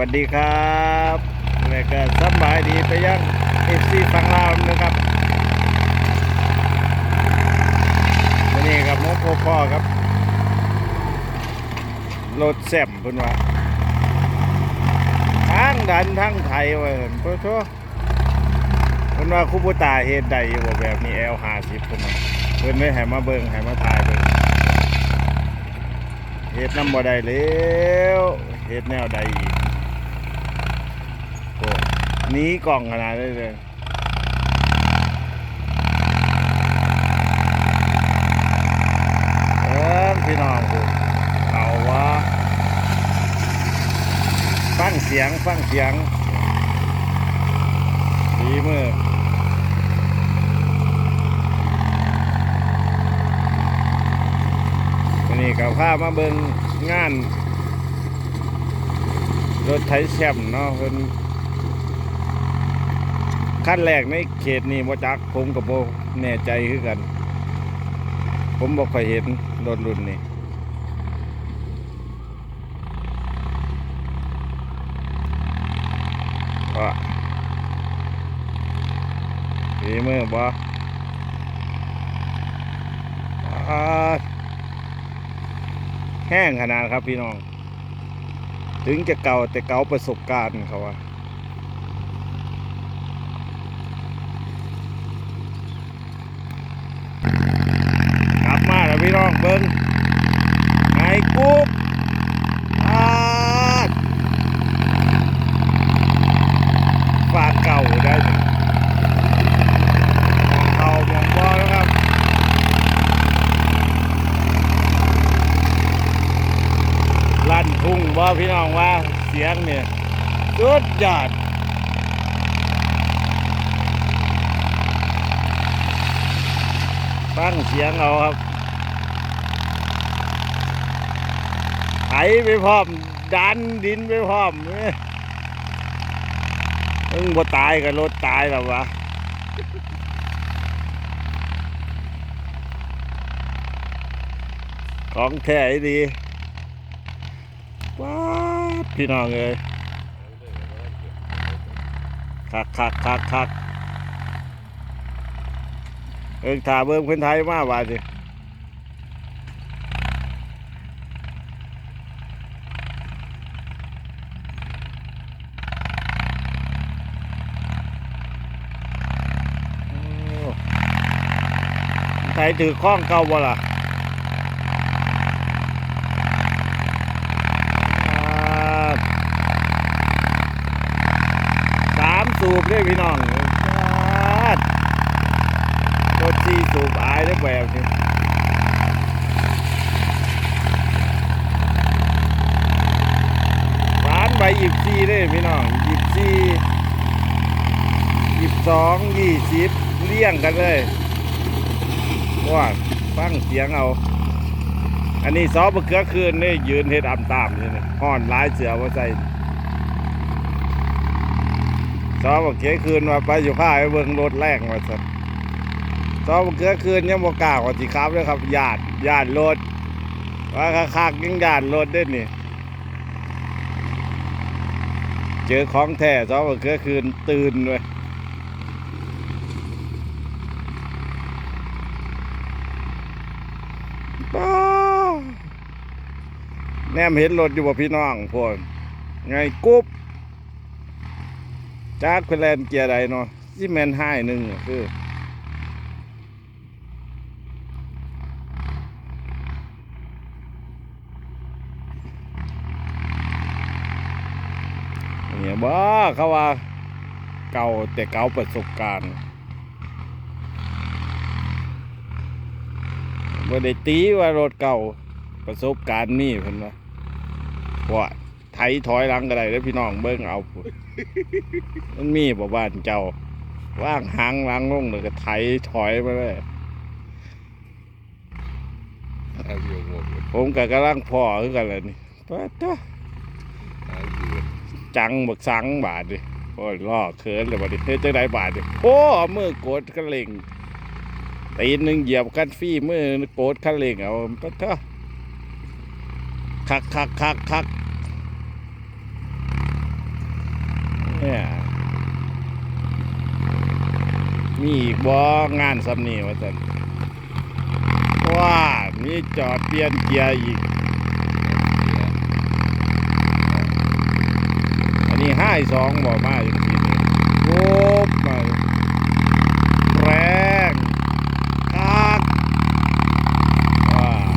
สวัสดีครับแล้วก็สบายดีไปยังเอฟซีฝั่งลาวนะครับวันนี้กับหมอพ่อพ่อครับรถแซมพิ่นว่าทั้งดันทั้งไทยว่าเห็นโทษโทษเพิ่นว่าคุบุตาเฮ็ดได้อยู่บแบบนี้แอลห้าสิบพิ่นว่าเพิ่นไม่ให้มาเบิงให้มาถ่ายเบิงเฮ็ดน้ำบ่ได้แล้วเฮ็ดแนวใดอีก นี้กล่องขนาดนี้เลยเออพี่น้องกูเอาวะฟังเสียงฟังเสียง ดีมือวันนี้กับพามาเบิ่งงาน รถไถแชมเนาะเพิ่น ขั้นแรกในเขตนี้บ่จักผมกับโบแน่ใจคือกัน ผมบ่ค่อยเห็นรถรุ่นนี้ว่าดีมือบ่อ่าแห้งขนาดครับพี่น้อง ถึงจะเก่าแต่เก่าประสบการณ์เขาว่า กลับมาแล้ว พี่น้องเบิ้งไงกุ๊บอาดฝาเก่าได้ไหมเก่ามองบอแล้วครับลั่นทุ่งบ่พี่น้องว่าเสียงเนี่ยสุดยอดฟังเสียงเอาครับ ไถไปพร้อม ดันดินไปพร้อมเอ้ยมึงบ่ตายกับรถตายหรอวะของแท้ดีว้าพี่น้องเอ้ยคักคักคักคักเอิงถ่าเบิ่งคนไทยมาว่าสิโอ้ คนไทยถือข้องเก่าบ่ล่ะอ่าสามสูบเลยพี่น้องอ่ารถที่สูบอายได้แบบนี้ร้านใบหยิบซีได้พี่น้องหยิบซีหยิบสองยี่สิบเลี่ยงกันเลย ว่าฟังเสียงเอา อันนี้ซอมะเขือคืนนี่ยืนเฮ็ดอ่ำตามนี่นี่ห่อนลายเสือมาใส่ซอมะเขือคืนว่าไปอยู่ข้าให้เบิ่งรถแรงว่าสันตอนเกือคืนยังบอกกล้าว่าสิครับเลยครับญาติญาติรถว่าคักๆยังญาติรถได้นี่เจอของแท้ตอนเกือคืนตื่นเลยป้าแนมเห็นรถอยู่บ่พี่น้องพวกไงกุ๊บจากเพลนเกียร์ใดเนาะที่แมนห้าหนึ่งคือเนี่ยบ้าเขาว่าเก่าแต่เก่าประสบการณ์บ่ได้ตีว่ารถเก่าประสบการณ์นี่เพิ่นว่า ว่าไถถอยหลังก็ได้แล้วพี่น้องเบิ่งเอาพุ่นมันมีบ่บ้านเจ้าว่างหางหลังลงเลยก็ไถถอยมาเลยเอาเรื่องหมดเลยผมก็กำลังพ่อคือกันเลยนี่ปะตะเอาเรื่องจังบักสังบาดดิโอ้ยล่อเคินเลยบาดดิเฮ้ยจังไดบาดดิโอ้มือกดคันเร่งตีนหนึ่งเหยียบคันฟี่มือกดคันเร่งเอาปะเถอะ คักคักคักคักเนี่ยมีอีกบ่งานซ้ำนี่ว่าซั่นว้ามีจอดเปลี่ยนเกียร์อีก อันนี้ห้าสองบ่มาอีกทีหนึงโอ้มาแรงคักว้าว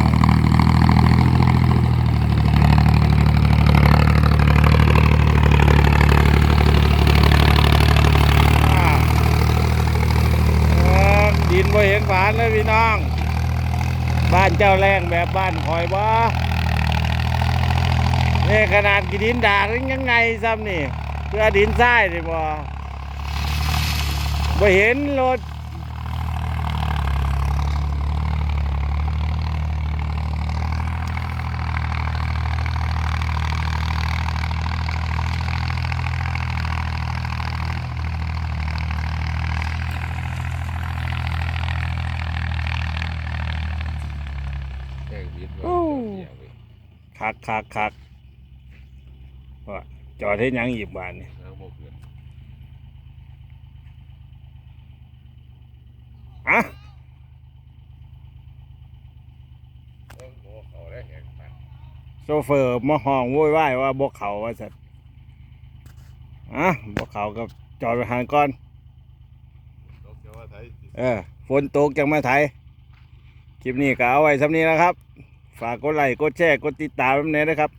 ว้าวเอิ้นดิน บ่เห็นฝานเลยพี่น้อง บ้านเจ้าแรงแบบบ้านคอยบ่นี่ขนาดกินดินดากยังไงซ้ำนี่ เพื่อดินทรายดิบ่บ่เห็นรถ คักคักคักว่าจอดให้ยังอีกบานนี่อะโซเฟอร์มาห้องโวยวายว่าบกเขาว่าสัตว์อะบกเขากับจอดไปหางก่อน เออ ฝนตกจังมาไทยคลิปนี้ก็เอาไว้สำนี้แล้วครับ ฝากกดไลค์กดแชร์กดติดตามด้วยนะครับ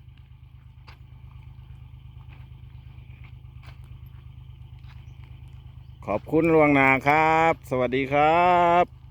ขอบคุณลวงนาครับ สวัสดีครับ